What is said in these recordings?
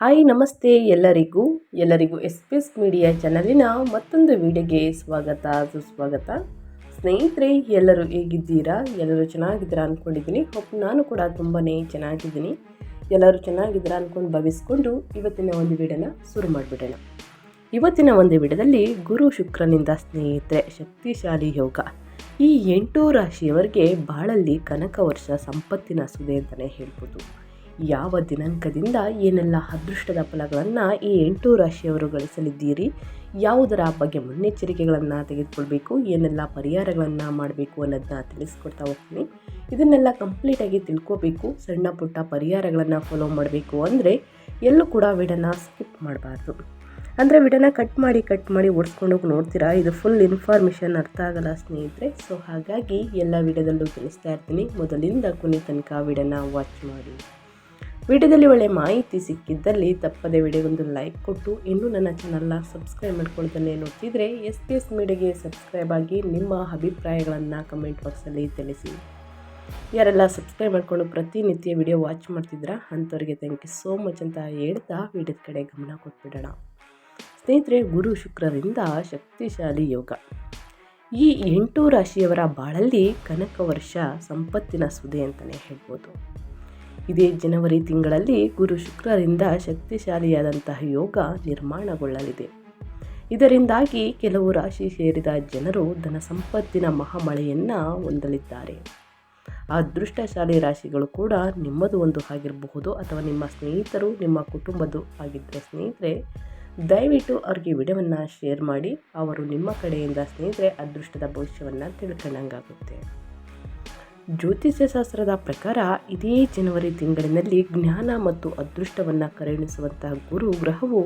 Hi, ನಮಸ್ತೆ ಎಲ್ಲರಿಗೂ. ಎಲ್ಲರಿಗೂ ಎಸ್ ಪಿ ಎಸ್ ಮೀಡಿಯಾ ಚಾನಲಿನ ಮತ್ತೊಂದು ವಿಡಿಯೋಗೆ ಸ್ವಾಗತ, ಸುಸ್ವಾಗತ. ಸ್ನೇಹಿತರೆ, ಎಲ್ಲರೂ ಹೇಗಿದ್ದೀರಾ? ಎಲ್ಲರೂ ಚೆನ್ನಾಗಿದ್ದೀರಾ ಅಂದ್ಕೊಂಡಿದ್ದೀನಿ ಹೋಪ್ ನಾನು ಕೂಡ ತುಂಬಾ ಚೆನ್ನಾಗಿದ್ದೀನಿ. ಎಲ್ಲರೂ ಚೆನ್ನಾಗಿದ್ದೀರಾ ಅಂದ್ಕೊಂಡು ಭಾವಿಸ್ಕೊಂಡು ಇವತ್ತಿನ ಒಂದು ವಿಡಿಯೋನ ಶುರು ಮಾಡಿಬಿಡೋಣ. ಇವತ್ತಿನ ಒಂದು ವಿಡಿಯೋದಲ್ಲಿ ಗುರು ಶುಕ್ರನಿಂದ ಸ್ನೇಹಿತರೆ, ಶಕ್ತಿಶಾಲಿ ಯೋಗ. ಈ ಎಂಟು ರಾಶಿಯವರಿಗೆ ಬಾಳಲ್ಲಿ ಕನಕ ವರ್ಷ, ಸಂಪತ್ತಿನ ಸುದೆ ಅಂತಲೇ ಹೇಳ್ಬೋದು. ಯಾವ ದಿನಾಂಕದಿಂದ ಏನೆಲ್ಲ ಅದೃಷ್ಟದ ಫಲಗಳನ್ನು ಈ ಎಂಟು ರಾಶಿಯವರು ಗಳಿಸಲಿದ್ದೀರಿ? ಯಾವುದರ ಬಗ್ಗೆ ಮುನ್ನೆಚ್ಚರಿಕೆಗಳನ್ನು ತೆಗೆದುಕೊಳ್ಬೇಕು? ಏನೆಲ್ಲ ಪರಿಹಾರಗಳನ್ನು ಮಾಡಬೇಕು ಅನ್ನೋದನ್ನ ತಿಳಿಸ್ಕೊಡ್ತಾ ಹೋಗ್ತೀನಿ. ಇದನ್ನೆಲ್ಲ ಕಂಪ್ಲೀಟಾಗಿ ತಿಳ್ಕೋಬೇಕು. ಸಣ್ಣ ಪುಟ್ಟ ಪರಿಹಾರಗಳನ್ನು ಫಾಲೋ ಮಾಡಬೇಕು ಅಂದರೆ ಎಲ್ಲೂ ಕೂಡ ವಿಡನ್ನ ಸ್ಕಿಪ್ ಮಾಡಬಾರ್ದು. ಅಂದರೆ ವಿಡನ್ನ ಕಟ್ ಮಾಡಿ ಕಟ್ ಮಾಡಿ ಓಡಿಸ್ಕೊಂಡೋಗಿ ನೋಡ್ತೀರಾ? ಇದು ಫುಲ್ ಇನ್ಫಾರ್ಮೇಷನ್ ಅರ್ಥ ಆಗಲ್ಲ ಸ್ನೇಹಿತರೆ. ಸೊ ಹಾಗಾಗಿ ಎಲ್ಲ ವಿಡಿಯೋದಲ್ಲೂ ತಿಳಿಸ್ತಾ ಇರ್ತೀನಿ. ಮೊದಲಿಂದ ಕೊನೆ ತನಕ ವಿಡನ್ನ ವಾಚ್ ಮಾಡಿ. ವಿಡಿಯೋದಲ್ಲಿ ಒಳ್ಳೆ ಮಾಹಿತಿ ಸಿಕ್ಕಿದ್ದಲ್ಲಿ ತಪ್ಪದೇ ವಿಡಿಯೋಗೊಂದು ಲೈಕ್ ಕೊಟ್ಟು ಇನ್ನೂ ನನ್ನ ಚಾನಲ್ನ ಸಬ್ಸ್ಕ್ರೈಬ್ ಮಾಡ್ಕೊಳ್ತಾನೆ ನೋಡ್ತಿದ್ರೆ ಎಸ್ ಪಿ ಎಸ್ ಮೀಡಿಯಾಗೆ ಸಬ್ಸ್ಕ್ರೈಬ್ ಆಗಿ ನಿಮ್ಮ ಅಭಿಪ್ರಾಯಗಳನ್ನು ಕಮೆಂಟ್ ಬಾಕ್ಸಲ್ಲಿ ತಿಳಿಸಿ. ಯಾರೆಲ್ಲ ಸಬ್ಸ್ಕ್ರೈಬ್ ಮಾಡಿಕೊಂಡು ಪ್ರತಿನಿತ್ಯ ವಿಡಿಯೋ ವಾಚ್ ಮಾಡ್ತಿದ್ರ ಅಂಥವ್ರಿಗೆ ಥ್ಯಾಂಕ್ ಯು ಸೋ ಮಚ್ ಅಂತ ಹೇಳ್ತಾ ವಿಡಿಯೋದ ಕಡೆ ಗಮನ ಕೊಟ್ಬಿಡೋಣ. ಸ್ನೇಹಿತರೆ, ಗುರು ಶುಕ್ರರಿಂದ ಶಕ್ತಿಶಾಲಿ ಯೋಗ. ಈ ಎಂಟು ರಾಶಿಯವರ ಬಾಳಲ್ಲಿ ಕನಕ ವರ್ಷ ಸಂಪತ್ತಿನ ಸುದೆ ಅಂತಲೇ ಹೇಳ್ಬೋದು. ಇದೇ ಜನವರಿ ತಿಂಗಳಲ್ಲಿ ಗುರು ಶುಕ್ರರಿಂದ ಶಕ್ತಿಶಾಲಿಯಾದಂತಹ ಯೋಗ ನಿರ್ಮಾಣಗೊಳ್ಳಲಿದೆ. ಇದರಿಂದಾಗಿ ಕೆಲವು ರಾಶಿ ಸೇರಿದ ಜನರು ಧನ ಸಂಪತ್ತಿನ ಮಹಾಮಳೆಯನ್ನು ಹೊಂದಲಿದ್ದಾರೆ. ಅದೃಷ್ಟಶಾಲಿ ರಾಶಿಗಳು ಕೂಡ ನಿಮ್ಮದು ಒಂದು ಆಗಿರಬಹುದು ಅಥವಾ ನಿಮ್ಮ ಸ್ನೇಹಿತರು, ನಿಮ್ಮ ಕುಟುಂಬದ್ದು ಆಗಿದ್ದರೆ ಸ್ನೇಹಿತರೆ, ದಯವಿಟ್ಟು ಅವ್ರಿಗೆ ವಿಡಿಯೋವನ್ನು ಶೇರ್ ಮಾಡಿ, ಅವರು ನಿಮ್ಮ ಕಡೆಯಿಂದ ಸ್ನೇಹಿತರೆ, ಅದೃಷ್ಟದ ಭವಿಷ್ಯವನ್ನು ತಿಳ್ಕೊಂಡಂಗಾಗುತ್ತೆ ಜ್ಯೋತಿಷ್ಯ ಶಾಸ್ತ್ರದ ಪ್ರಕಾರ ಇದೇ ಜನವರಿ ತಿಂಗಳಿನಲ್ಲಿ ಜ್ಞಾನ ಮತ್ತು ಅದೃಷ್ಟವನ್ನು ಕರುಣಿಸುವಂತಹ ಗುರು ಗ್ರಹವು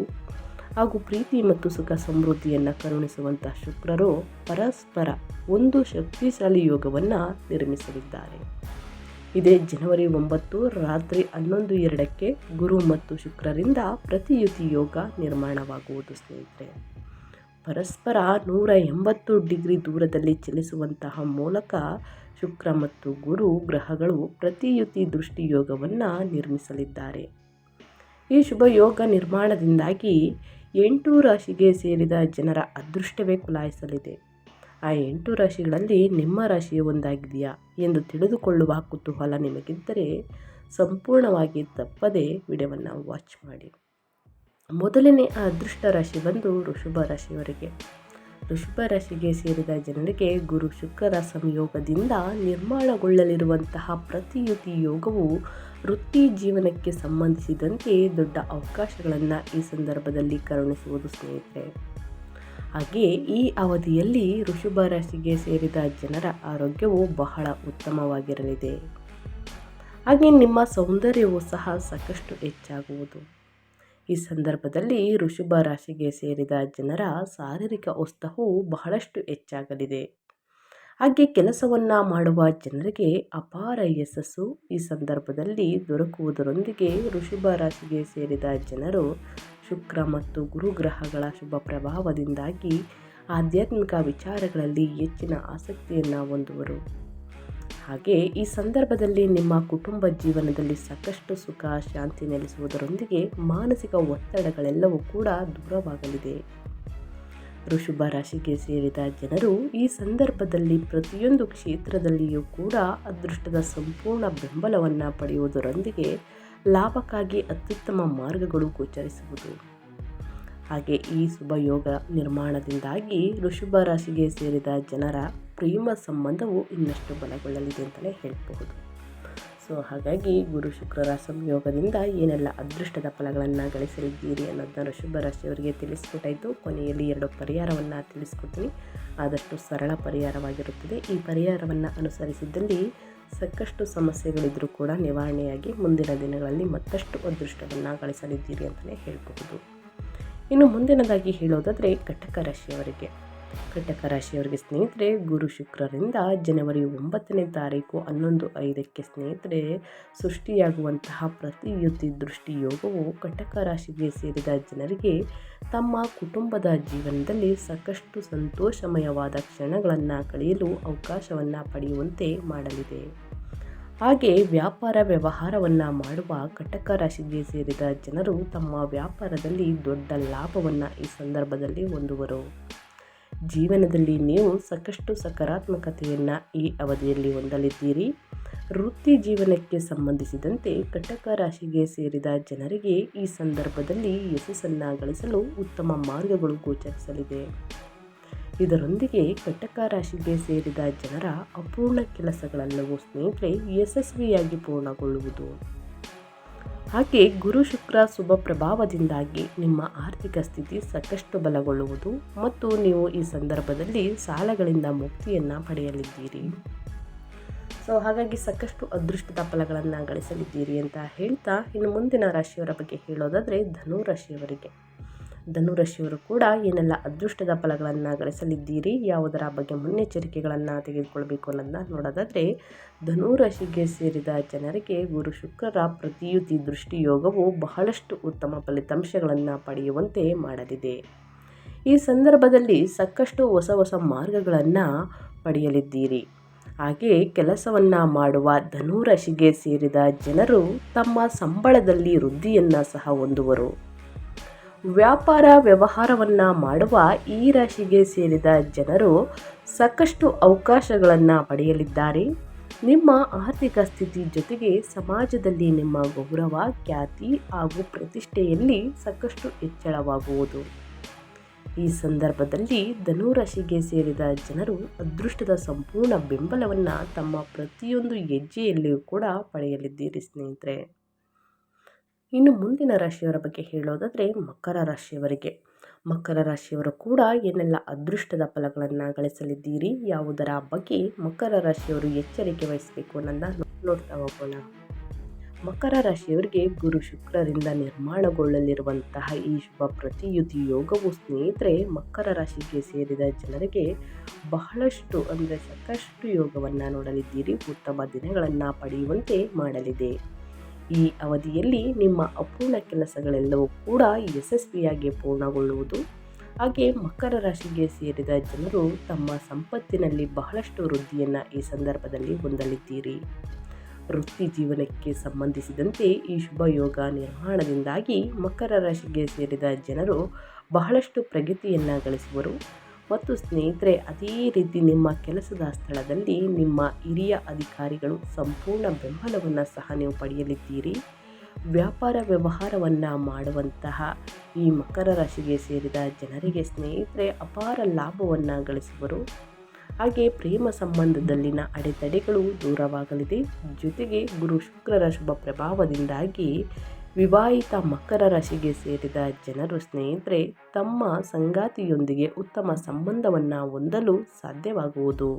ಹಾಗೂ ಪ್ರೀತಿ ಮತ್ತು ಸುಖ ಸಮೃದ್ಧಿಯನ್ನು ಕರುಣಿಸುವಂತಹ ಶುಕ್ರರು ಪರಸ್ಪರ ಒಂದು ಶಕ್ತಿಶಾಲಿ ಯೋಗವನ್ನು ನಿರ್ಮಿಸಲಿದ್ದಾರೆ. ಇದೇ ಜನವರಿ ಒಂಬತ್ತು ರಾತ್ರಿ ಹನ್ನೊಂದು ಎರಡಕ್ಕೆ ಗುರು ಮತ್ತು ಶುಕ್ರರಿಂದ ಪ್ರತಿಯುತಿ ಯೋಗ ನಿರ್ಮಾಣವಾಗುವುದು ಸ್ನೇಹಿತರೆ. ಪರಸ್ಪರ ನೂರ ಎಂಬತ್ತು ಡಿಗ್ರಿ ದೂರದಲ್ಲಿ ಚಲಿಸುವಂತಹ ಮೂಲಕ ಶುಕ್ರ ಮತ್ತು ಗುರು ಗ್ರಹಗಳು ಪ್ರತಿಯುತಿ ದೃಷ್ಟಿಯೋಗವನ್ನು ನಿರ್ಮಿಸಲಿದ್ದಾರೆ. ಈ ಶುಭ ಯೋಗ ನಿರ್ಮಾಣದಿಂದಾಗಿ ಎಂಟು ರಾಶಿಗೆ ಸೇರಿದ ಜನರ ಅದೃಷ್ಟವೇ ಕುಲಾಯಿಸಲಿದೆ. ಆ ಎಂಟು ರಾಶಿಗಳಲ್ಲಿ ನಿಮ್ಮ ರಾಶಿಯು ಒಂದಾಗಿದೆಯಾ ಎಂದು ತಿಳಿದುಕೊಳ್ಳುವ ಕುತೂಹಲ ನಿಮಗಿದ್ದರೆ ಸಂಪೂರ್ಣವಾಗಿ ತಪ್ಪದೇ ವಿಡಿಯೋವನ್ನು ವಾಚ್ ಮಾಡಿ. ಮೊದಲನೇ ಅದೃಷ್ಟ ರಾಶಿ ಬಂದು ಋಷಭ ರಾಶಿಯವರಿಗೆ. ಋಷಭ ರಾಶಿಗೆ ಸೇರಿದ ಜನರಿಗೆ ಗುರು ಶುಕ್ರರ ಸಂಯೋಗದಿಂದ ನಿರ್ಮಾಣಗೊಳ್ಳಲಿರುವಂತಹ ಪ್ರತಿಯುತಿ ಯೋಗವು ವೃತ್ತಿ ಜೀವನಕ್ಕೆ ಸಂಬಂಧಿಸಿದಂತೆ ದೊಡ್ಡ ಅವಕಾಶಗಳನ್ನು ಈ ಸಂದರ್ಭದಲ್ಲಿ ಕರುಣಿಸುವುದು ಸ್ನೇಹಿತರೆ. ಹಾಗೆ ಈ ಅವಧಿಯಲ್ಲಿ ಋಷಭ ರಾಶಿಗೆ ಸೇರಿದ ಜನರ ಆರೋಗ್ಯವು ಬಹಳ ಉತ್ತಮವಾಗಿರಲಿದೆ. ಹಾಗೆ ನಿಮ್ಮ ಸೌಂದರ್ಯವು ಸಹ ಸಾಕಷ್ಟು ಹೆಚ್ಚಾಗುವುದು. ಈ ಸಂದರ್ಭದಲ್ಲಿ ಋಷಭ ರಾಶಿಗೆ ಸೇರಿದ ಜನರ ಶಾರೀರಿಕ ಉತ್ಸಾಹವು ಬಹಳಷ್ಟು ಹೆಚ್ಚಾಗಲಿದೆ. ಹಾಗೆ ಕೆಲಸವನ್ನು ಮಾಡುವ ಜನರಿಗೆ ಅಪಾರ ಯಶಸ್ಸು ಈ ಸಂದರ್ಭದಲ್ಲಿ ದೊರಕುವುದರೊಂದಿಗೆ ಋಷಭ ರಾಶಿಗೆ ಸೇರಿದ ಜನರು ಶುಕ್ರ ಮತ್ತು ಗುರುಗ್ರಹಗಳ ಶುಭ ಪ್ರಭಾವದಿಂದಾಗಿ ಆಧ್ಯಾತ್ಮಿಕ ವಿಚಾರಗಳಲ್ಲಿ ಹೆಚ್ಚಿನ ಆಸಕ್ತಿಯನ್ನು ಹೊಂದುವರು. ಹಾಗೆ ಈ ಸಂದರ್ಭದಲ್ಲಿ ನಿಮ್ಮ ಕುಟುಂಬ ಜೀವನದಲ್ಲಿ ಸಾಕಷ್ಟು ಸುಖ, ಶಾಂತಿ ನೆಲೆಸುವುದರೊಂದಿಗೆ ಮಾನಸಿಕ ಒತ್ತಡಗಳೆಲ್ಲವೂ ಕೂಡ ದೂರವಾಗಲಿದೆ. ಋಷಭ ರಾಶಿಗೆ ಸೇರಿದ ಜನರು ಈ ಸಂದರ್ಭದಲ್ಲಿ ಪ್ರತಿಯೊಂದು ಕ್ಷೇತ್ರದಲ್ಲಿಯೂ ಕೂಡ ಅದೃಷ್ಟದ ಸಂಪೂರ್ಣ ಬೆಂಬಲವನ್ನು ಪಡೆಯುವುದರೊಂದಿಗೆ ಲಾಭಕ್ಕಾಗಿ ಅತ್ಯುತ್ತಮ ಮಾರ್ಗಗಳು ಗೋಚರಿಸುವುದು. ಹಾಗೆ ಈ ಶುಭ ಯೋಗ ನಿರ್ಮಾಣದಿಂದಾಗಿ ಋಷಭ ರಾಶಿಗೆ ಸೇರಿದ ಜನರ ಪ್ರೇಮ ಸಂಬಂಧವು ಇನ್ನಷ್ಟು ಬಲಗೊಳ್ಳಲಿದೆ ಅಂತಲೇ ಹೇಳಬಹುದು. ಸೊ, ಹಾಗಾಗಿ ಗುರು ಶುಕ್ರರ ಸಂಯೋಗದಿಂದ ಏನೆಲ್ಲ ಅದೃಷ್ಟದ ಫಲಗಳನ್ನು ಗಳಿಸಲಿದ್ದೀರಿ ಅನ್ನೋದನ್ನ ಋಷಭ ರಾಶಿಯವರಿಗೆ ತಿಳಿಸ್ಕೊಟ್ಟಾಯಿತು. ಕೊನೆಯಲ್ಲಿ ಎರಡು ಪರಿಹಾರವನ್ನು ತಿಳಿಸ್ಕೊಡ್ತೀನಿ. ಆದಷ್ಟು ಸರಳ ಪರಿಹಾರವಾಗಿರುತ್ತದೆ. ಈ ಪರಿಹಾರವನ್ನು ಅನುಸರಿಸಿದ್ದಲ್ಲಿ ಸಾಕಷ್ಟು ಸಮಸ್ಯೆಗಳಿದ್ದರೂ ಕೂಡ ನಿವಾರಣೆಯಾಗಿ ಮುಂದಿನ ದಿನಗಳಲ್ಲಿ ಮತ್ತಷ್ಟು ಅದೃಷ್ಟವನ್ನು ಗಳಿಸಲಿದ್ದೀರಿ ಅಂತಲೇ ಹೇಳಬಹುದು. ಇನ್ನು ಮುಂದಿನದಾಗಿ ಹೇಳೋದಾದರೆ ಕಟಕ ರಾಶಿಯವರಿಗೆ. ಕಟಕ ರಾಶಿಯವರಿಗೆ ಸ್ನೇಹಿತರೆ, ಗುರು ಶುಕ್ರರಿಂದ ಜನವರಿ ಒಂಬತ್ತನೇ ತಾರೀಕು ಹನ್ನೊಂದು ಐದಕ್ಕೆ ಸ್ನೇಹಿತರೆ, ಸೃಷ್ಟಿಯಾಗುವಂತಹ ಪ್ರತಿಯುತಿ ದೃಷ್ಟಿ ಯೋಗವು ಕಟಕ ರಾಶಿಗೆ ಸೇರಿದ ಜನರಿಗೆ ತಮ್ಮ ಕುಟುಂಬದ ಜೀವನದಲ್ಲಿ ಸಾಕಷ್ಟು ಸಂತೋಷಮಯವಾದ ಕ್ಷಣಗಳನ್ನು ಕಳೆಯಲು ಅವಕಾಶವನ್ನು ಪಡೆಯುವಂತೆ ಮಾಡಲಿದೆ. ಹಾಗೆ ವ್ಯಾಪಾರ ವ್ಯವಹಾರವನ್ನು ಮಾಡುವ ಕಟಕ ರಾಶಿಗೆ ಸೇರಿದ ಜನರು ತಮ್ಮ ವ್ಯಾಪಾರದಲ್ಲಿ ದೊಡ್ಡ ಲಾಭವನ್ನು ಈ ಸಂದರ್ಭದಲ್ಲಿ ಹೊಂದುವರು. ಜೀವನದಲ್ಲಿ ನೀವು ಸಾಕಷ್ಟು ಸಕಾರಾತ್ಮಕತೆಯನ್ನು ಈ ಅವಧಿಯಲ್ಲಿ ಹೊಂದಲಿದ್ದೀರಿ. ವೃತ್ತಿ ಜೀವನಕ್ಕೆ ಸಂಬಂಧಿಸಿದಂತೆ ಕಟಕ ರಾಶಿಗೆ ಸೇರಿದ ಜನರಿಗೆ ಈ ಸಂದರ್ಭದಲ್ಲಿ ಯಶಸ್ಸನ್ನು ಗಳಿಸಲು ಉತ್ತಮ ಮಾರ್ಗಗಳು ಗೋಚರಿಸಲಿದೆ. ಇದರೊಂದಿಗೆ ಕಟಕ ರಾಶಿಗೆ ಸೇರಿದ ಜನರ ಅಪೂರ್ಣ ಕೆಲಸಗಳೆಲ್ಲವೂ ಸ್ನೇಹಿತರೆ ಯಶಸ್ವಿಯಾಗಿ ಪೂರ್ಣಗೊಳ್ಳುವುದು. ಹಾಗೆ ಗುರು ಶುಕ್ರ ಶುಭ ಪ್ರಭಾವದಿಂದಾಗಿ ನಿಮ್ಮ ಆರ್ಥಿಕ ಸ್ಥಿತಿ ಸಾಕಷ್ಟು ಬಲಗೊಳ್ಳುವುದು ಮತ್ತು ನೀವು ಈ ಸಂದರ್ಭದಲ್ಲಿ ಸಾಲಗಳಿಂದ ಮುಕ್ತಿಯನ್ನು ಪಡೆಯಲಿದ್ದೀರಿ. ಸೊ ಹಾಗಾಗಿ ಸಾಕಷ್ಟು ಅದೃಷ್ಟದ ಫಲಗಳನ್ನು ಗಳಿಸಲಿದ್ದೀರಿ ಅಂತ ಹೇಳ್ತಾ ಇನ್ನು ಮುಂದಿನ ರಾಶಿಯವರ ಬಗ್ಗೆ ಹೇಳೋದಾದರೆ ಧನು ರಾಶಿಯವರಿಗೆ ಧನುರಾಶಿಯವರು ಕೂಡ ಏನೆಲ್ಲ ಅದೃಷ್ಟದ ಫಲಗಳನ್ನು ಗಳಿಸಲಿದ್ದೀರಿ ಯಾವುದರ ಬಗ್ಗೆ ಮುನ್ನೆಚ್ಚರಿಕೆಗಳನ್ನು ತೆಗೆದುಕೊಳ್ಬೇಕು ಅನ್ನೋದನ್ನ ನೋಡೋದಾದರೆ, ಧನುರಾಶಿಗೆ ಸೇರಿದ ಜನರಿಗೆ ಗುರು ಶುಕ್ರರ ಪ್ರತಿಯುತಿ ದೃಷ್ಟಿಯೋಗವು ಬಹಳಷ್ಟು ಉತ್ತಮ ಫಲಿತಾಂಶಗಳನ್ನು ಪಡೆಯುವಂತೆ ಮಾಡಲಿದೆ. ಈ ಸಂದರ್ಭದಲ್ಲಿ ಸಾಕಷ್ಟು ಹೊಸ ಹೊಸ ಮಾರ್ಗಗಳನ್ನು ಪಡೆಯಲಿದ್ದೀರಿ. ಹಾಗೆ ಕೆಲಸವನ್ನು ಮಾಡುವ ಧನುರಾಶಿಗೆ ಸೇರಿದ ಜನರು ತಮ್ಮ ಸಂಬಳದಲ್ಲಿ ವೃದ್ಧಿಯನ್ನು ಸಹ ಹೊಂದುವರು. ವ್ಯಾಪಾರ ವ್ಯವಹಾರವನ್ನು ಮಾಡುವ ಈ ರಾಶಿಗೆ ಸೇರಿದ ಜನರು ಸಾಕಷ್ಟು ಅವಕಾಶಗಳನ್ನು ಪಡೆಯಲಿದ್ದಾರೆ. ನಿಮ್ಮ ಆರ್ಥಿಕ ಸ್ಥಿತಿ ಜೊತೆಗೆ ಸಮಾಜದಲ್ಲಿ ನಿಮ್ಮ ಗೌರವ, ಖ್ಯಾತಿ ಹಾಗೂ ಪ್ರತಿಷ್ಠೆಯಲ್ಲಿ ಸಾಕಷ್ಟು ಹೆಚ್ಚಳವಾಗುವುದು. ಈ ಸಂದರ್ಭದಲ್ಲಿ ಧನುರಾಶಿಗೆ ಸೇರಿದ ಜನರು ಅದೃಷ್ಟದ ಸಂಪೂರ್ಣ ಬೆಂಬಲವನ್ನು ತಮ್ಮ ಪ್ರತಿಯೊಂದು ಹೆಜ್ಜೆಯಲ್ಲಿಯೂ ಕೂಡ ಪಡೆಯಲಿದ್ದೀರಿ ಸ್ನೇಹಿತರೆ. ಇನ್ನು ಮುಂದಿನ ರಾಶಿಯವರ ಬಗ್ಗೆ ಹೇಳೋದಾದರೆ ಮಕರ ರಾಶಿಯವರಿಗೆ. ಮಕರ ರಾಶಿಯವರು ಕೂಡ ಏನೆಲ್ಲ ಅದೃಷ್ಟದ ಫಲಗಳನ್ನು ಗಳಿಸಲಿದ್ದೀರಿ, ಯಾವುದರ ಬಗ್ಗೆ ಮಕರ ರಾಶಿಯವರು ಎಚ್ಚರಿಕೆ ವಹಿಸಬೇಕು ಅನ್ನೋದನ್ನ ನೋಡ್ತಾ ಹೋಗೋಣ. ಮಕರ ರಾಶಿಯವರಿಗೆ ಗುರು ಶುಕ್ರರಿಂದ ನಿರ್ಮಾಣಗೊಳ್ಳಲಿರುವಂತಹ ಈ ಶುಭ ಪ್ರತಿಯುತಿ ಯೋಗವು ಸ್ನೇಹಿತರೆ ಮಕರ ರಾಶಿಗೆ ಸೇರಿದ ಜನರಿಗೆ ಬಹಳಷ್ಟು ಅಂದರೆ ಸಾಕಷ್ಟು ಯೋಗವನ್ನು ನೋಡಲಿದ್ದೀರಿ. ಉತ್ತಮ ದಿನಗಳನ್ನು ಪಡೆಯುವಂತೆ ಮಾಡಲಿದೆ. ಈ ಅವಧಿಯಲ್ಲಿ ನಿಮ್ಮ ಅಪೂರ್ಣ ಕೆಲಸಗಳೆಲ್ಲವೂ ಕೂಡ ಯಶಸ್ವಿಯಾಗಿ ಪೂರ್ಣಗೊಳ್ಳುವುದು. ಹಾಗೆ ಮಕರ ರಾಶಿಗೆ ಸೇರಿದ ಜನರು ತಮ್ಮ ಸಂಪತ್ತಿನಲ್ಲಿ ಬಹಳಷ್ಟು ವೃದ್ಧಿಯನ್ನು ಈ ಸಂದರ್ಭದಲ್ಲಿ ಹೊಂದಲಿದ್ದೀರಿ. ವೃತ್ತಿ ಜೀವನಕ್ಕೆ ಸಂಬಂಧಿಸಿದಂತೆ ಈ ಶುಭ ಯೋಗ ನಿರ್ಮಾಣದಿಂದಾಗಿ ಮಕರ ರಾಶಿಗೆ ಸೇರಿದ ಜನರು ಬಹಳಷ್ಟು ಪ್ರಗತಿಯನ್ನು ಗಳಿಸುವರು. ಮತ್ತು ಸ್ನೇಹಿತರೆ, ಅದೇ ರೀತಿ ನಿಮ್ಮ ಕೆಲಸದ ಸ್ಥಳದಲ್ಲಿ ನಿಮ್ಮ ಹಿರಿಯ ಅಧಿಕಾರಿಗಳು ಸಂಪೂರ್ಣ ಬೆಂಬಲವನ್ನು ಸಹ ನೀವು ಪಡೆಯಲಿದ್ದೀರಿ. ವ್ಯಾಪಾರ ವ್ಯವಹಾರವನ್ನು ಮಾಡುವಂತಹ ಈ ಮಕರ ರಾಶಿಗೆ ಸೇರಿದ ಜನರಿಗೆ ಸ್ನೇಹಿತರೆ, ಅಪಾರ ಲಾಭವನ್ನು ಗಳಿಸುವರು. ಹಾಗೆ ಪ್ರೇಮ ಸಂಬಂಧದಲ್ಲಿನ ಅಡೆತಡೆಗಳು ದೂರವಾಗಲಿದೆ. ಜೊತೆಗೆ ಗುರು ಶುಕ್ರರ ಶುಭ ಪ್ರಭಾವದಿಂದಾಗಿ ವಿವಾಹಿತ ಮಕರ ರಾಶಿಗೆ ಸೇರಿದ ಜನರು ಸ್ನೇಹಿತರೆ, ತಮ್ಮ ಸಂಗಾತಿಯೊಂದಿಗೆ ಉತ್ತಮ ಸಂಬಂಧವನ್ನು ಹೊಂದಲು ಸಾಧ್ಯವಾಗುವುದು.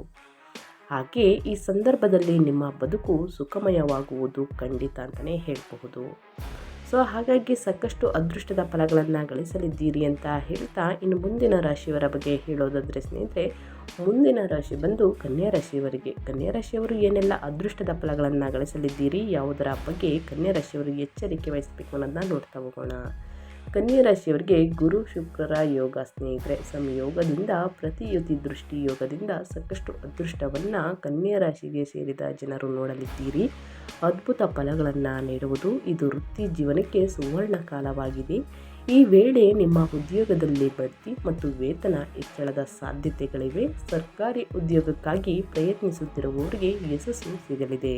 ಹಾಗೆ ಈ ಸಂದರ್ಭದಲ್ಲಿ ನಿಮ್ಮ ಬದುಕು ಸುಖಮಯವಾಗುವುದು ಖಂಡಿತ ಅಂತಲೇ ಹೇಳಬಹುದು. ಸೊ ಹಾಗಾಗಿ ಸಾಕಷ್ಟು ಅದೃಷ್ಟದ ಫಲಗಳನ್ನು ಗಳಿಸಲಿದ್ದೀರಿ ಅಂತ ಹೇಳ್ತಾ ಇನ್ನು ಮುಂದಿನ ರಾಶಿಯವರ ಬಗ್ಗೆ ಹೇಳೋದಾದರೆ ಸ್ನೇಹಿತರೆ, ಮುಂದಿನ ರಾಶಿ ಬಂದು ಕನ್ಯಾ ರಾಶಿಯವರಿಗೆ. ಕನ್ಯಾ ರಾಶಿಯವರು ಏನೆಲ್ಲ ಅದೃಷ್ಟದ ಫಲಗಳನ್ನು ಗಳಿಸಲಿದ್ದೀರಿ, ಯಾವುದರ ಬಗ್ಗೆ ಕನ್ಯಾ ರಾಶಿಯವರು ಎಚ್ಚರಿಕೆ ವಹಿಸಬೇಕು ಅನ್ನೋದನ್ನ ನೋಡ್ತಾ ಹೋಗೋಣ. ಕನ್ಯಾ ರಾಶಿಯವರಿಗೆ ಗುರು ಶುಕ್ರರ ಯೋಗ ಸ್ನೇಹಿತರೆ ಸಂಯೋಗದಿಂದ ಪ್ರತಿಯುತಿ ದೃಷ್ಟಿ ಯೋಗದಿಂದ ಸಾಕಷ್ಟು ಅದೃಷ್ಟವನ್ನು ಕನ್ಯಾ ರಾಶಿಗೆ ಸೇರಿದ ಜನರು ನೋಡಲಿದ್ದೀರಿ. ಅದ್ಭುತ ಫಲಗಳನ್ನು ನೀಡುವುದು ಇದು ವೃತ್ತಿ ಜೀವನಕ್ಕೆ ಸುವರ್ಣ ಕಾಲವಾಗಿದೆ. ಈ ವೇಳೆ ನಿಮ್ಮ ಉದ್ಯೋಗದಲ್ಲಿ ಬಡ್ತಿ ಮತ್ತು ವೇತನ ಹೆಚ್ಚಳದ ಸಾಧ್ಯತೆಗಳಿವೆ. ಸರ್ಕಾರಿ ಉದ್ಯೋಗಕ್ಕಾಗಿ ಪ್ರಯತ್ನಿಸುತ್ತಿರುವವರಿಗೆ ಯಶಸ್ಸು ಸಿಗಲಿದೆ.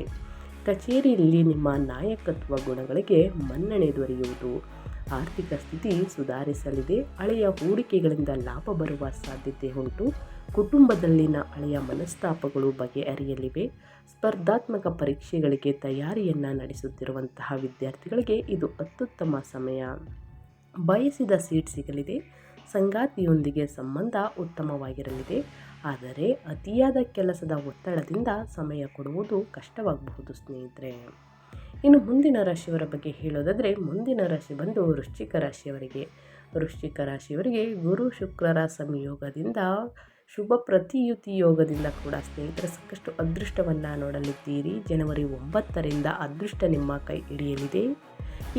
ಕಚೇರಿಯಲ್ಲಿ ನಿಮ್ಮ ನಾಯಕತ್ವ ಗುಣಗಳಿಗೆ ಮನ್ನಣೆ ದೊರೆಯುವುದು. ಆರ್ಥಿಕ ಸ್ಥಿತಿ ಸುಧಾರಿಸಲಿದೆ. ಹಳೆಯ ಹೂಡಿಕೆಗಳಿಂದ ಲಾಭ ಬರುವ ಸಾಧ್ಯತೆ ಉಂಟು. ಕುಟುಂಬದಲ್ಲಿನ ಹಳೆಯ ಮನಸ್ತಾಪಗಳು ಬಗೆಹರಿಯಲಿವೆ. ಸ್ಪರ್ಧಾತ್ಮಕ ಪರೀಕ್ಷೆಗಳಿಗೆ ತಯಾರಿಯನ್ನು ನಡೆಸುತ್ತಿರುವಂತಹ ವಿದ್ಯಾರ್ಥಿಗಳಿಗೆ ಇದು ಅತ್ಯುತ್ತಮ ಸಮಯ. ಬಯಸಿದ ಸೀಟ್ ಸಿಗಲಿದೆ. ಸಂಗಾತಿಯೊಂದಿಗೆ ಸಂಬಂಧ ಉತ್ತಮವಾಗಿರಲಿದೆ. ಆದರೆ ಅತಿಯಾದ ಕೆಲಸದ ಒತ್ತಡದಿಂದ ಸಮಯ ಕೊಡುವುದು ಕಷ್ಟವಾಗಬಹುದು ಸ್ನೇಹಿತರೆ. ಇನ್ನು ಮುಂದಿನ ರಾಶಿಯವರ ಬಗ್ಗೆ ಹೇಳೋದಾದರೆ, ಮುಂದಿನ ರಾಶಿ ಬಂದು ವೃಶ್ಚಿಕ ರಾಶಿಯವರಿಗೆ. ವೃಶ್ಚಿಕ ರಾಶಿಯವರಿಗೆ ಗುರು ಶುಕ್ರರ ಸಂಯೋಗದಿಂದ, ಶುಭ ಪ್ರತಿಯುತಿ ಯೋಗದಿಂದ ಕೂಡ ಸ್ನೇಹಿತರ ಸಾಕಷ್ಟು ಅದೃಷ್ಟವನ್ನು ನೋಡಲಿದ್ದೀರಿ. ಜನವರಿ ಒಂಬತ್ತರಿಂದ ಅದೃಷ್ಟ ನಿಮ್ಮ ಕೈ ಹಿಡಿಯಲಿದೆ.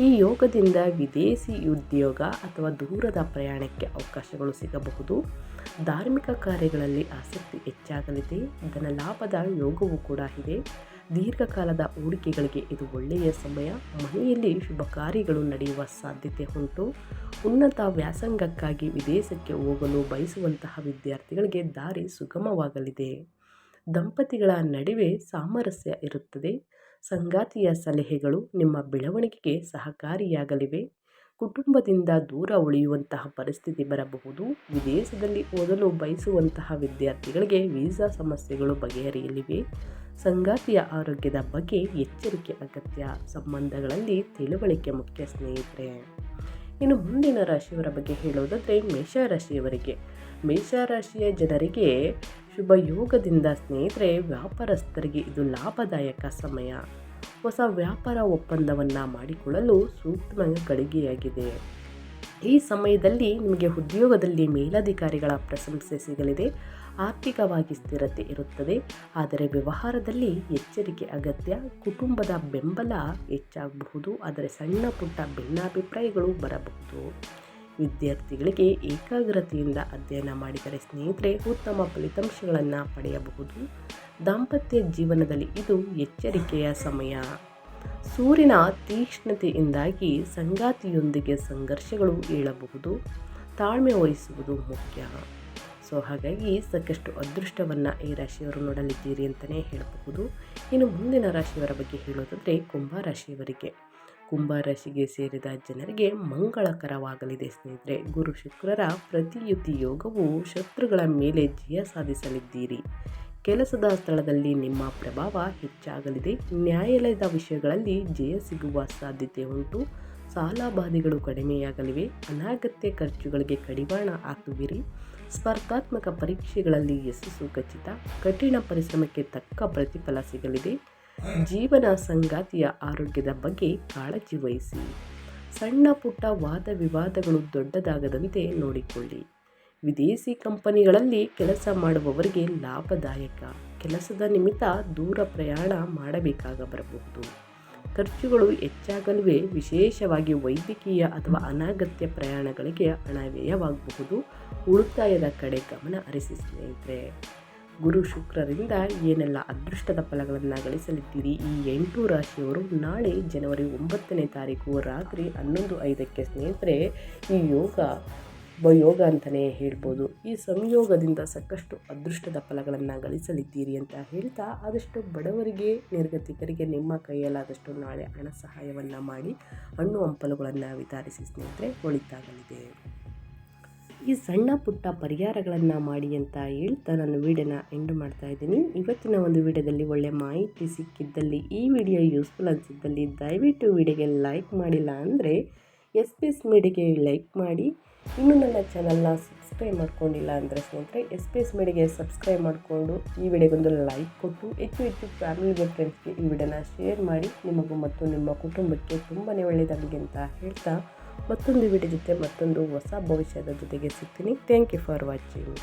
ಈ ಯೋಗದಿಂದ ವಿದೇಶಿ ಉದ್ಯೋಗ ಅಥವಾ ದೂರದ ಪ್ರಯಾಣಕ್ಕೆ ಅವಕಾಶಗಳು ಸಿಗಬಹುದು. ಧಾರ್ಮಿಕ ಕಾರ್ಯಗಳಲ್ಲಿ ಆಸಕ್ತಿ ಹೆಚ್ಚಾಗಲಿದೆ. ಧನ ಲಾಭದ ಯೋಗವೂ ಕೂಡ ಇದೆ. ದೀರ್ಘಕಾಲದ ಹೂಡಿಕೆಗಳಿಗೆ ಇದು ಒಳ್ಳೆಯ ಸಮಯ. ಮನೆಯಲ್ಲಿ ಶುಭ ಕಾರ್ಯಗಳು ನಡೆಯುವ ಸಾಧ್ಯತೆ ಉಂಟು. ಉನ್ನತ ವ್ಯಾಸಂಗಕ್ಕಾಗಿ ವಿದೇಶಕ್ಕೆ ಹೋಗಲು ಬಯಸುವಂತಹ ವಿದ್ಯಾರ್ಥಿಗಳಿಗೆ ದಾರಿ ಸುಗಮವಾಗಲಿದೆ. ದಂಪತಿಗಳ ನಡುವೆ ಸಾಮರಸ್ಯ ಇರುತ್ತದೆ. ಸಂಗಾತಿಯ ಸಲಹೆಗಳು ನಿಮ್ಮ ಬೆಳವಣಿಗೆಗೆ ಸಹಕಾರಿಯಾಗಲಿವೆ. ಕುಟುಂಬದಿಂದ ದೂರ ಉಳಿಯುವಂತಹ ಪರಿಸ್ಥಿತಿ ಬರಬಹುದು. ವಿದೇಶದಲ್ಲಿ ಓದಲು ಬಯಸುವಂತಹ ವಿದ್ಯಾರ್ಥಿಗಳಿಗೆ ವೀಸಾ ಸಮಸ್ಯೆಗಳು ಬಗೆಹರಿಯಲಿವೆ. ಸಂಗಾತಿಯ ಆರೋಗ್ಯದ ಬಗ್ಗೆ ಎಚ್ಚರಿಕೆ, ಅಗತ್ಯ ಸಂಬಂಧಗಳಲ್ಲಿ ತಿಳುವಳಿಕೆ ಮುಖ್ಯ ಸ್ನೇಹಿತರೆ. ಇನ್ನು ಮುಂದಿನ ರಾಶಿಯವರ ಬಗ್ಗೆ ಹೇಳೋದಾದರೆ ಮೇಷರಾಶಿಯವರಿಗೆ ಮೇಷರಾಶಿಯ ಜನರಿಗೆ ಶುಭ ಯೋಗದಿಂದ ಸ್ನೇಹಿತರೆ ವ್ಯಾಪಾರಸ್ಥರಿಗೆ ಇದು ಲಾಭದಾಯಕ ಸಮಯ. ಹೊಸ ವ್ಯಾಪಾರ ಒಪ್ಪಂದವನ್ನು ಮಾಡಿಕೊಳ್ಳಲು ಸೂಕ್ತ ಗಳಿಗೆಯಾಗಿದೆ ಈ ಸಮಯದಲ್ಲಿ ನಿಮಗೆ ಉದ್ಯೋಗದಲ್ಲಿ ಮೇಲಧಿಕಾರಿಗಳ ಪ್ರಶಂಸೆ ಸಿಗಲಿದೆ. ಆರ್ಥಿಕವಾಗಿ ಸ್ಥಿರತೆ ಇರುತ್ತದೆ. ಆದರೆ ವ್ಯವಹಾರದಲ್ಲಿ ಎಚ್ಚರಿಕೆ ಅಗತ್ಯ. ಕುಟುಂಬದ ಬೆಂಬಲ ಹೆಚ್ಚಾಗಬಹುದು. ಆದರೆ ಸಣ್ಣ ಪುಟ್ಟ ಭಿನ್ನಾಭಿಪ್ರಾಯಗಳು ಬರಬಹುದು. ವಿದ್ಯಾರ್ಥಿಗಳಿಗೆ ಏಕಾಗ್ರತೆಯಿಂದ ಅಧ್ಯಯನ ಮಾಡಿದರೆ ಸ್ನೇಹಿತರೆ ಉತ್ತಮ ಫಲಿತಾಂಶಗಳನ್ನು ಪಡೆಯಬಹುದು. ದಾಂಪತ್ಯ ಜೀವನದಲ್ಲಿ ಇದು ಎಚ್ಚರಿಕೆಯ ಸಮಯ. ಸೂರ್ಯನ ತೀಕ್ಷ್ಣತೆಯಿಂದಾಗಿ ಸಂಗಾತಿಯೊಂದಿಗೆ ಸಂಘರ್ಷಗಳು ಏಳಬಹುದು, ತಾಳ್ಮೆ ವಹಿಸುವುದು ಮುಖ್ಯ. ಸೊ, ಹಾಗಾಗಿ ಸಾಕಷ್ಟು ಅದೃಷ್ಟವನ್ನು ಈ ರಾಶಿಯವರು ನೋಡಲಿದ್ದೀರಿ ಅಂತಲೇ ಹೇಳಬಹುದು. ಇನ್ನು ಮುಂದಿನ ರಾಶಿಯವರ ಬಗ್ಗೆ ಹೇಳೋದಾದರೆ ಕುಂಭ ರಾಶಿಯವರಿಗೆ. ಕುಂಭ ರಾಶಿಗೆ ಸೇರಿದ ಜನರಿಗೆ ಮಂಗಳಕರವಾಗಲಿದೆ ಸ್ನೇಹಿತರೆ. ಗುರು ಶುಕ್ರರ ಪ್ರತಿಯುತಿ ಯೋಗವು ಶತ್ರುಗಳ ಮೇಲೆ ಜಯ ಸಾಧಿಸಲಿದ್ದೀರಿ. ಕೆಲಸದ ಸ್ಥಳದಲ್ಲಿ ನಿಮ್ಮ ಪ್ರಭಾವ ಹೆಚ್ಚಾಗಲಿದೆ. ನ್ಯಾಯಾಲಯದ ವಿಷಯಗಳಲ್ಲಿ ಜಯ ಸಿಗುವ ಸಾಧ್ಯತೆ ಉಂಟು. ಸಾಲಬಾಧೆಗಳು ಕಡಿಮೆಯಾಗಲಿವೆ. ಅನಾಗತ್ಯ ಖರ್ಚುಗಳಿಗೆ ಕಡಿವಾಣ ಹಾಕುವಿರಿ. ಸ್ಪರ್ಧಾತ್ಮಕ ಪರೀಕ್ಷೆಗಳಲ್ಲಿ ಯಶಸ್ಸು ಖಚಿತ. ಕಠಿಣ ಪರಿಶ್ರಮಕ್ಕೆ ತಕ್ಕ ಪ್ರತಿಫಲ ಸಿಗಲಿದೆ. ಜೀವನ ಸಂಗಾತಿಯ ಆರೋಗ್ಯದ ಬಗ್ಗೆ ಕಾಳಜಿ ವಹಿಸಿ. ಸಣ್ಣ ಪುಟ್ಟ ವಾದ ವಿವಾದಗಳು ದೊಡ್ಡದಾಗದಂತೆ ನೋಡಿಕೊಳ್ಳಿ. ವಿದೇಶಿ ಕಂಪನಿಗಳಲ್ಲಿ ಕೆಲಸ ಮಾಡುವವರಿಗೆ ಲಾಭದಾಯಕ ಕೆಲಸದ ನಿಮಿತ್ತ ದೂರ ಪ್ರಯಾಣ ಮಾಡಬೇಕಾಗ ಬರಬಹುದು ಖರ್ಚುಗಳು ಹೆಚ್ಚಾಗಲುವೆ ವಿಶೇಷವಾಗಿ ವೈದ್ಯಕೀಯ ಅಥವಾ ಅನಾಗತ್ಯ ಪ್ರಯಾಣಗಳಿಗೆ ಹಣ ವ್ಯಯವಾಗಬಹುದು. ಉಳಿತಾಯದ ಕಡೆ ಗಮನ ಹರಿಸಿ ಸ್ನೇಹಿತರೆ. ಗುರು ಶುಕ್ರರಿಂದ ಏನೆಲ್ಲ ಅದೃಷ್ಟದ ಫಲಗಳನ್ನು ಗಳಿಸಲಿದ್ದೀರಿ? ಈ ಎಂಟು ರಾಶಿಯವರು ನಾಳೆ ಜನವರಿ ಒಂಬತ್ತನೇ ತಾರೀಕು ರಾತ್ರಿ ಹನ್ನೊಂದು ಐದಕ್ಕೆ ಸ್ನೇಹಿತರೆ, ಈ ಯೋಗ ಯೋಗ ಅಂತಲೇ ಹೇಳ್ಬೋದು. ಈ ಸಂಯೋಗದಿಂದ ಸಾಕಷ್ಟು ಅದೃಷ್ಟದ ಫಲಗಳನ್ನು ಗಳಿಸಲಿದ್ದೀರಿ ಅಂತ ಹೇಳ್ತಾ ಆದಷ್ಟು ಬಡವರಿಗೆ, ನಿರ್ಗತಿಕರಿಗೆ, ನಿಮ್ಮ ಕೈಯಲ್ಲಾದಷ್ಟು ನಾಳೆ ಹಣ ಸಹಾಯವನ್ನು ಮಾಡಿ ಹಣ್ಣು ಹಂಪಲುಗಳನ್ನು ವಿತರಿಸಿ ಸ್ನೇಹಿತರೆ, ಒಳಿತಾಗಲಿದೆ. ಈ ಸಣ್ಣ ಪುಟ್ಟ ಪರಿಹಾರಗಳನ್ನು ಮಾಡಿ ಅಂತ ಹೇಳ್ತಾ ನಾನು ವೀಡಿಯೋನ ಎಂಡ್ ಮಾಡ್ತಾ ಇದ್ದೀನಿ. ಇವತ್ತಿನ ಒಂದು ವಿಡಿಯೋದಲ್ಲಿ ಒಳ್ಳೆ ಮಾಹಿತಿ ಸಿಕ್ಕಿದ್ದಲ್ಲಿ, ಈ ವಿಡಿಯೋ ಯೂಸ್ಫುಲ್ ಅನಿಸಿದ್ದಲ್ಲಿ ದಯವಿಟ್ಟು ವಿಡಿಯೋಗೆ ಲೈಕ್ ಮಾಡಿಲ್ಲ ಅಂದರೆ ಎಸ್ ಪಿ ಎಸ್ ಮೀಡಿಯಾಗೆ ಲೈಕ್ ಮಾಡಿ. ಇನ್ನೂ ನನ್ನ ಚಾನಲ್ನ ಸಬ್ಸ್ಕ್ರೈಬ್ ಮಾಡ್ಕೊಂಡಿಲ್ಲ ಅಂದರೆ ಸ್ನೇಹಿತರೆ ಎಸ್ ಪಿ ಎಸ್ ಮೀಡಿಯಾಗೆ ಸಬ್ಸ್ಕ್ರೈಬ್ ಮಾಡಿಕೊಂಡು ಈ ವಿಡಿಯೋಗೊಂದು ಲೈಕ್ ಕೊಟ್ಟು, ಹೆಚ್ಚು ಹೆಚ್ಚು ಫ್ಯಾಮಿಲಿಗೆ ಫ್ರೆಂಡ್ಸ್ಗೆ ಈ ವಿಡಿಯೋನ ಶೇರ್ ಮಾಡಿ. ನಿಮಗೂ ಮತ್ತು ನಿಮ್ಮ ಕುಟುಂಬಕ್ಕೆ ತುಂಬಾ ಒಳ್ಳೆಯದಾಗಿದೆ ಅಂತ ಹೇಳ್ತಾ ಮತ್ತೊಂದು ವಿಡಿಯೋ ಜೊತೆ ಮತ್ತೊಂದು ಹೊಸ ಭವಿಷ್ಯದ ಜೊತೆಗೆ ಸಿಗ್ತೀನಿ. Thank you for watching